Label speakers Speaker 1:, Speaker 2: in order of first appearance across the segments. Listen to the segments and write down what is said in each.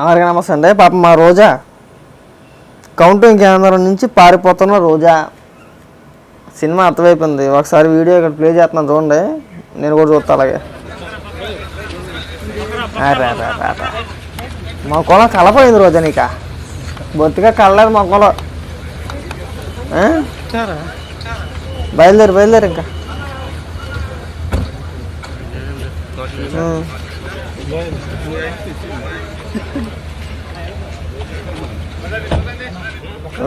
Speaker 1: అందరికీ నమస్తే అండి. పాప మా రోజా కౌంటింగ్ కేంద్రం నుంచి పారిపోతున్న రోజా. సినిమా అర్థమైపోయింది. ఒకసారి వీడియో ఇక్కడ ప్లే చేస్తున్నాను చూడండి. నేను కూడా చూస్తా అలాగే. మా కులం కలపోయింది రోజా నీక. బొత్తిగా కలలేదు మా కులం? బయలుదేరు బయలుదేరు ఇంకా.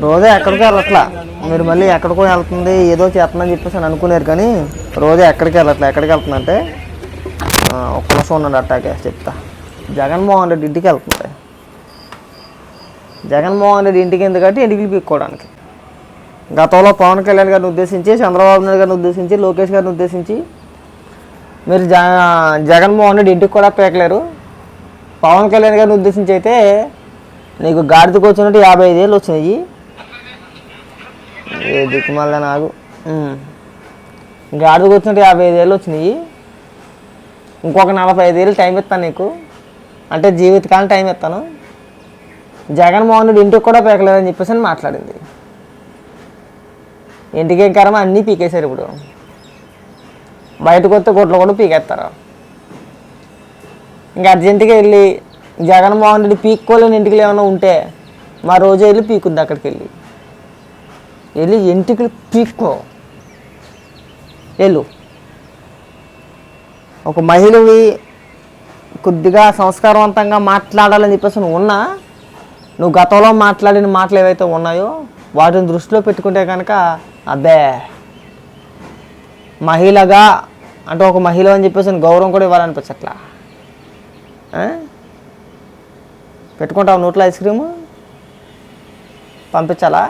Speaker 1: రోజే ఎక్కడికి వెళ్ళట్లా. మీరు మళ్ళీ ఎక్కడికో వెళ్తుంది ఏదో చేస్తుందని చెప్పేసి అని అనుకున్నారు కానీ రోజే ఎక్కడికి వెళ్ళట్లా. ఎక్కడికి వెళ్తుందంటే ఒక ఒక్క నిమిషం ఉండండి అట్టాకే చెప్తా. జగన్మోహన్ రెడ్డి ఇంటికి వెళ్తుంది. జగన్మోహన్ రెడ్డి ఇంటికి ఎందుకంటే ఇంటికి పీక్కోవడానికి. గతంలో పవన్ కళ్యాణ్ గారిని ఉద్దేశించి చంద్రబాబు నాయుడు గారిని ఉద్దేశించి లోకేష్ గారిని ఉద్దేశించి మీరు జ జగన్మోహన్ రెడ్డి ఇంటికి కూడా పీకలేరు. పవన్ కళ్యాణ్ గారిని ఉద్దేశించి అయితే నీకు గాడిదకు వచ్చినట్టు యాభై ఐదేళ్ళు వచ్చినాయి. ఏ దిక్కుమల్ల నాకు? ఇంకా గాడిదకు వచ్చినట్టు యాభై ఐదేళ్ళు వచ్చినాయి. ఇంకొక నలభై ఐదేళ్ళు టైం ఇస్తాను నీకు. అంటే జీవితకాలం టైం ఇస్తాను. జగన్మోహన్ రెడ్డి ఇంటికి కూడా పీకలేదని చెప్పేసి అని మాట్లాడింది. ఇంటికి ఏం కరమ అన్నీ పీకేశారు ఇప్పుడు. బయటకు వస్తే గుడ్లు కూడా పీకేస్తారు. ఇంకా అర్జెంటుగా వెళ్ళి జగన్మోహన్ రెడ్డి పీక్కోలేని ఇంటికి ఏమైనా ఉంటే మా రోజు వెళ్ళి పీకుద్ది అక్కడికి వెళ్ళి. వెళ్ళి ఇంటికి పీక్కో వెళ్ళు ఒక మహిళవి కొద్దిగా సంస్కారవంతంగా మాట్లాడాలని చెప్పేసి నువ్వు ఉన్నా నువ్వు గతంలో మాట్లాడిన మాటలు ఏవైతే ఉన్నాయో వాటిని దృష్టిలో పెట్టుకుంటే కనుక అబ్బే మహిళగా అంటే ఒక మహిళ అని చెప్పేసి గౌరవం కూడా ఇవ్వాలనిపించట్లా? పెట్టుకుంటావు నోట్లో ఐస్ క్రీము? పంపించాలా?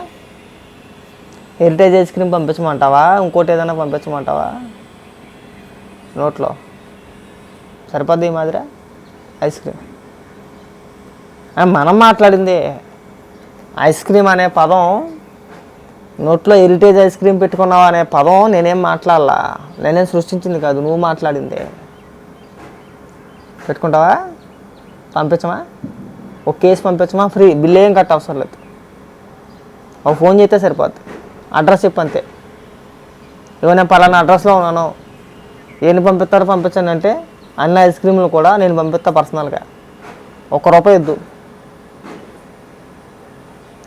Speaker 1: హెరిటేజ్ ఐస్ క్రీమ్ పంపించమంటావా? ఇంకోటి ఏదైనా పంపించమంటావా? నోట్లో. సరిపోద్ది ఈ మాదిరా? ఐస్ క్రీమ్ మనం మాట్లాడింది. ఐస్ క్రీమ్ అనే పదం నోట్లో హెరిటేజ్ ఐస్ క్రీమ్ పెట్టుకున్నావు అనే పదం నేనేం మాట్లాడాలా? నేనేం సృష్టించింది కాదు నువ్వు మాట్లాడింది. పెట్టుకుంటావా? పంపించమా? ఒక కేసు పంపించమా? ఫ్రీ. బిల్ ఏం కట్ట అవసరం లేదు. ఒక ఫోన్ చేస్తే సరిపోద్ది. అడ్రస్ చెప్పంతే ఇవ్వ నేను పలానా అడ్రస్లో ఉన్నాను. ఏం పంపిస్తారో పంపించండి అంటే అన్ని ఐస్ క్రీమ్లు కూడా నేను పంపిస్తా పర్సనల్గా. ఒక్క రూపాయి ఇద్దు.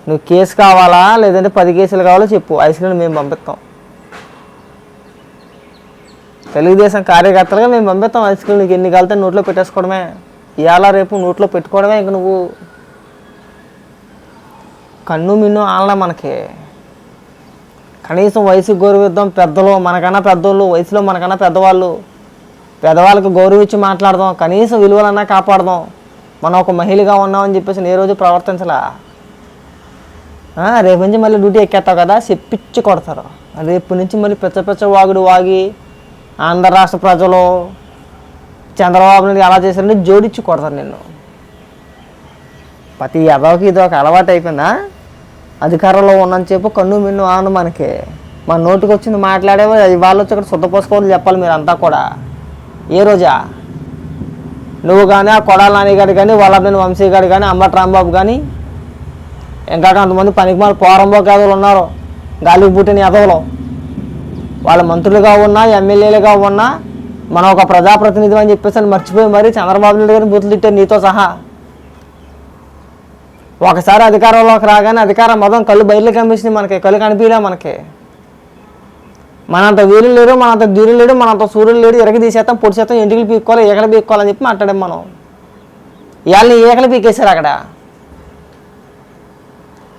Speaker 1: నువ్వు కేసు కావాలా? లేదంటే పది కేసులు కావాలో చెప్పు. ఐస్ క్రీమ్ మేము పంపిస్తాం. తెలుగుదేశం కార్యకర్తలుగా మేము పంపిస్తాం ఐస్ క్రీమ్. నీకు ఎన్ని కలితే నోట్లో పెట్టేసుకోవడమే. ఇవాళ రేపు నోట్లో పెట్టుకోవడమే ఇంక నువ్వు. కన్ను మిన్ను ఆలనా మనకి. కనీసం వయసు గౌరవిద్దాం పెద్దలు మనకన్నా పెద్దోళ్ళు వయసులో మనకన్నా పెద్దవాళ్ళు. పెద్దవాళ్ళకి గౌరవించి మాట్లాడదాం కనీసం విలువలన్నా కాపాడదాం. మనం ఒక మహిళగా ఉన్నామని చెప్పేసి ఏ రోజు ప్రవర్తించలా? రేపు నుంచి మళ్ళీ డ్యూటీ ఎక్కేస్తావు కదా చెప్పించి కొడతారు. రేపు నుంచి మళ్ళీ పెచ్చ పెచ్చ వాగుడు వాగి ఆంధ్ర రాష్ట్ర ప్రజలు చంద్రబాబు నాయుడు ఎలా చేశారని జోడించి కొడతారు నిన్ను. ప్రతి ఎదవకి ఇది ఒక అలవాటు అయిపోయిందా? అధికారంలో ఉన్నని చెప్పు కన్ను మిన్ను ఆను మనకి. మన నోటికి వచ్చింది మాట్లాడేవో అది వాళ్ళు వచ్చి ఇక్కడ శుద్ధ చెప్పాలి మీరు అంతా కూడా. ఏ రోజా? నువ్వు కానీ ఆ కొడాల నాని గారు కానీ వల్లభనేని వంశీ గారు కానీ అంబటి రాంబాబు కానీ ఇంకా కొంతమంది పనికి మన పోరంబోకి ఉన్నారు. గాలికి పుట్టిన ఎదవలు వాళ్ళ మంత్రులుగా ఉన్నా ఎమ్మెల్యేలుగా ఉన్నా మనం ఒక ప్రజాప్రతినిధి అని చెప్పేసి మర్చిపోయి మరి చంద్రబాబు నాయుడు గారిని బూతులు తిట్టే నీతో సహా ఒకసారి అధికారంలోకి రాగానే అధికారం మొత్తం కళ్ళు బయలు కనిపిస్తుంది మనకి కళ్ళు కనిపించలే మనకి. మనంత వీరు లేడు మనంత ధీరులు లేడు మనంత సూర్యుడు లేడు ఎరగ తీసేస్తాం పొడి చేస్తాం ఇంటికి పీక్కోవాలి ఏకలు పీక్కోవాలని చెప్పి మాట్లాడాం మనం. ఇవాళ ఏకలు పీకేశారు అక్కడ.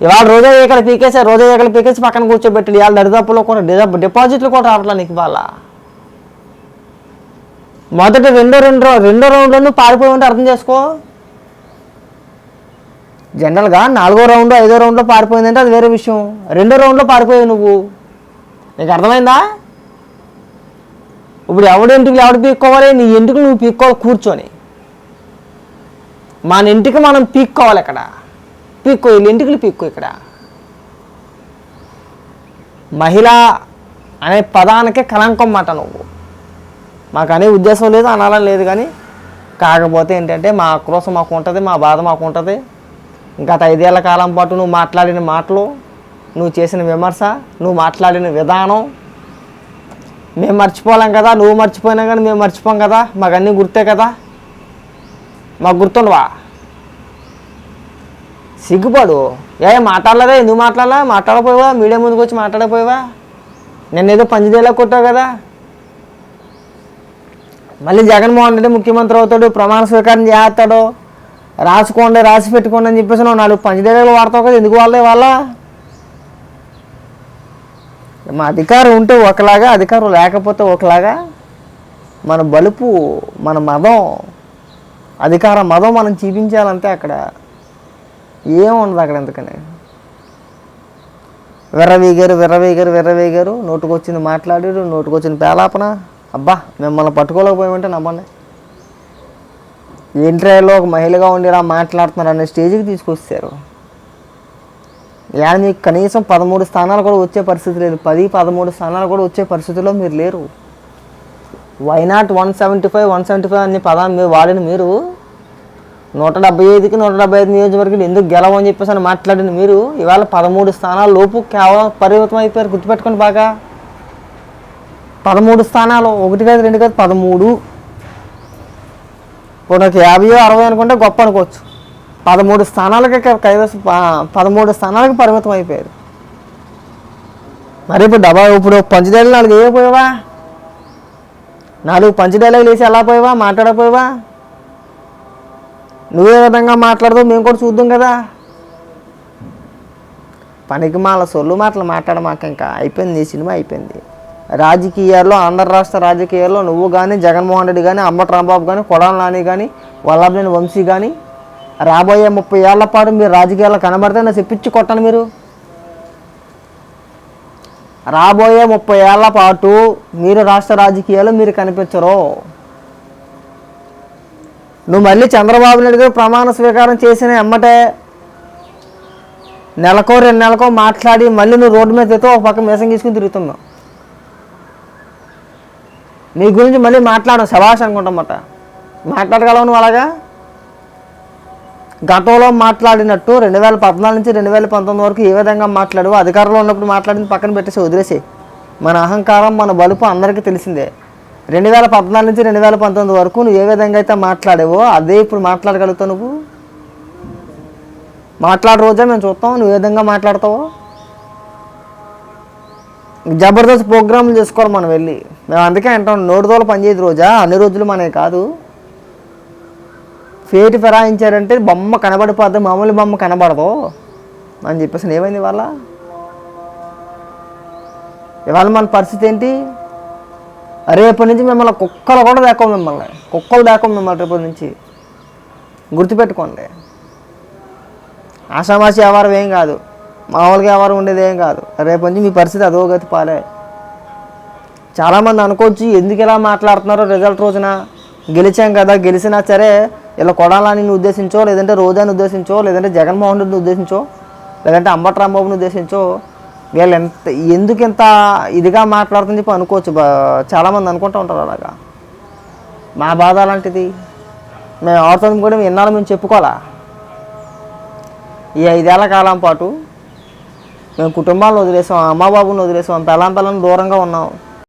Speaker 1: ఇవాళ రోజా ఏకలు పీకేశారు రోజా ఏకలు పీకేసి పక్కన కూర్చోబెట్టాడు. ఇవాళ దరిదాపులో కూడా డిపాజిట్లు కూడా రావట్లేదు నీకు ఇవాళ. మొదటి రెండో రెండో రెండో రౌండ్లోనూ పారిపోయి ఉంటే అర్థం చేసుకో. జనరల్గా నాలుగో రౌండ్ ఐదో రౌండ్లో పారిపోయిందంటే అది వేరే విషయం. రెండో రౌండ్లో పారిపోయావు నువ్వు. నీకు అర్థమైందా? ఇప్పుడు ఎవడి ఎంటుకలు ఎవడు పీక్కోవాలి? నీ ఇంటికి నువ్వు పీక్కోవాలి కూర్చొని. మన ఇంటికి మనం పీక్కోవాలి ఇక్కడ. పీక్కో వీళ్ళ ఇంటికి పీక్కో ఇక్కడ. మహిళ అనే పదానికే కలంకం మాట నువ్వు. మాకు అనే ఉద్దేశం లేదు అనాలని లేదు కానీ కాకపోతే ఏంటంటే మా ఆక్రోశం మాకు ఉంటుంది మా బాధ మాకు ఉంటుంది. గత ఐదేళ్ళ కాలం పాటు నువ్వు మాట్లాడిన మాటలు నువ్వు చేసిన విమర్శ నువ్వు మాట్లాడిన విధానం మేము మర్చిపోలేం కదా నువ్వు మర్చిపోయినా కానీ మేము మర్చిపోం కదా మాకు అన్నీ గుర్తే కదా. మాకు గుర్తుండవా? సిగ్గుపడు. ఏ మాట్లాడలేదా? ఎందుకు మాట్లాడలా? మాట్లాడపోయావా మీడియా ముందుకు వచ్చి మాట్లాడపోయావా నేను ఏదో పంచదేలా కొట్టావు కదా. మళ్ళీ జగన్మోహన్ రెడ్డి ముఖ్యమంత్రి అవుతాడు ప్రమాణ స్వీకారం చేస్తాడు. రాసుకోండి రాసి పెట్టుకోండి అని చెప్పేసి నువ్వు నాలుగు పంచదేలు వాడతావు కదా ఎందుకు వాళ్ళే వాళ్ళ? మా అధికారం ఉంటే ఒకలాగా అధికారం లేకపోతే ఒకలాగా మన బలుపు మన మదం అధికార మదం మనం చూపించాలంటే అక్కడ ఏముండదు అక్కడ ఎందుకని? విర్రవీగారు విర్రవీగారు విర్రవీగారు నోటుకొచ్చింది మాట్లాడారు నోటుకొచ్చిన పేలాపన. అబ్బా మిమ్మల్ని పట్టుకోలేకపోయామంటే నమ్మండి ఇంటర్వ్యూలో ఒక మహిళగా ఉండి ఇలా మాట్లాడుతున్నారు అనే స్టేజ్కి తీసుకొచ్చారు యాడ మీకు కనీసం పదమూడు స్థానాలు కూడా వచ్చే పరిస్థితి లేదు. పది పదమూడు స్థానాలు కూడా వచ్చే పరిస్థితిలో మీరు లేరు. Why not one seventy five one seventy five అనే పదాన్ని మీరు వాడిన మీరు? నూట డెబ్బై ఐదుకి నూట డెబ్బై ఐదు నియోజకవర్గాలు ఎందుకు గెలవని చెప్పేసి అని మాట్లాడిన మీరు ఇవాళ పదమూడు స్థానాల లోపు కేవలం పరిమితం అయిపోయారు. గుర్తుపెట్టుకోండి బాగా. పదమూడు స్థానాలు ఒకటి కాదు రెండు కాదు పదమూడు. ఇప్పుడు నాకు యాభైయో అరవై అనుకుంటే గొప్ప అనుకోవచ్చు. పదమూడు స్థానాలకి క- కైవసం పదమూడు స్థానాలకు పరిమితం అయిపోయారు. మరి ఇప్పుడు డబ్బా ఇప్పుడు పంచడేళ్ళు నాలుగు వేయకపోయావా నాలుగు పంచడేళ్ళు వేసి ఎలా పోయావా? మాట్లాడపోయావా నువ్వే విధంగా మాట్లాడదావు మేము కూడా చూద్దాం కదా. పనికి మాల సొల్లు మాటలు మాట్లాడమాక ఇంకా అయిపోయింది ఈ సినిమా అయిపోయింది. రాజకీయాల్లో ఆంధ్ర రాష్ట్ర రాజకీయాల్లో నువ్వు కానీ జగన్మోహన్ రెడ్డి కానీ అమ్మ రాంబాబు కానీ కొడాల నాని కానీ వల్లభనేని వంశీ కానీ రాబోయే ముప్పై ఏళ్ళ పాటు మీరు రాజకీయాల్లో కనబడితే నా చెప్పించి కొట్టను మీరు. రాబోయే ముప్పై ఏళ్ళ పాటు మీరు రాష్ట్ర రాజకీయాలు మీరు కనిపించరు. నువ్వు మళ్ళీ చంద్రబాబు నాయుడు గారు ప్రమాణ స్వీకారం చేసిన ఎమ్మటే నెలకో రెండు నెలకో మాట్లాడి మళ్ళీ నువ్వు రోడ్డు మీద తిరుగుతూ ఒక పక్క మీసం తీసుకుని తిరుగుతున్నావు. నీ గురించి మళ్ళీ మాట్లాడడం శభాష్ అనుకుంటామట. మాట్లాడగలవు నువ్వు అలాగా? గతంలో మాట్లాడినట్టు రెండు వేల పద్నాలుగు నుంచి రెండు వేల పంతొమ్మిది వరకు ఏ విధంగా మాట్లాడు అధికారంలో ఉన్నప్పుడు మాట్లాడింది పక్కన పెట్టేసి వదిలేసి మన అహంకారం మన బలుపు అందరికీ తెలిసిందే. రెండు వేల పద్నాలుగు నుంచి రెండు వేల పంతొమ్మిది వరకు నువ్వు ఏ విధంగా అయితే మాట్లాడావో అదే ఇప్పుడు మాట్లాడగలుగుతావు నువ్వు. మాట్లాడే రోజే మేము చూస్తాం నువ్వు ఏ విధంగా మాట్లాడతావో. జబర్దస్త్ ప్రోగ్రాంలు చేసుకోవాలి మనం వెళ్ళి. మేము అందుకే అంటాం నోటి తోలు పనిచేయదు రోజా అన్ని రోజులు మనే కాదు. ఫేటి ఫిరాయించారంటే బొమ్మ కనబడిపోద్ది మామూలు బొమ్మ కనబడదు అని చెప్పేసి ఏమైంది ఇవాళ? ఇవాళ మన పరిస్థితి ఏంటి? రేపటి నుంచి మిమ్మల్ని కుక్కలు కూడా దాకా మిమ్మల్ని. కుక్కలు దాకా మిమ్మల్ని రేపటి నుంచి. గుర్తుపెట్టుకోండి. ఆషామాషి వ్యవహారం ఏం కాదు. మామూలుగా వ్యవహారం ఉండేది ఏం కాదు. రేపటి నుంచి మీ పరిస్థితి అదో గతి పాలే. చాలామంది అనుకోవచ్చు ఎందుకు ఇలా మాట్లాడుతున్నారో రిజల్ట్ రోజున? గెలిచాం కదా గెలిచినా సరే ఇలా కొడాలని ఉద్దేశించో లేదంటే రోజాని ఉద్దేశించో లేదంటే జగన్మోహన్ రెడ్డిని ఉద్దేశించో లేదంటే అంబటి రాంబాబుని ఉద్దేశించో వీళ్ళు ఎంత ఎందుకు ఇంత ఇదిగా మాట్లాడుతుంది చెప్పి అనుకోవచ్చు చాలామంది అనుకుంటూ ఉంటారు అలాగా. మా బాధ అలాంటిది. మేము ఆడుతుంది కూడా ఎన్నాళ్ళు మేము చెప్పుకోవాలా? ఈ ఐదేళ్ళ కాలం పాటు మేము కుటుంబాలను వదిలేసాం అమ్మ బాబుని వదిలేసాం పెళ్ళం పిల్లలను దూరంగా ఉన్నాం.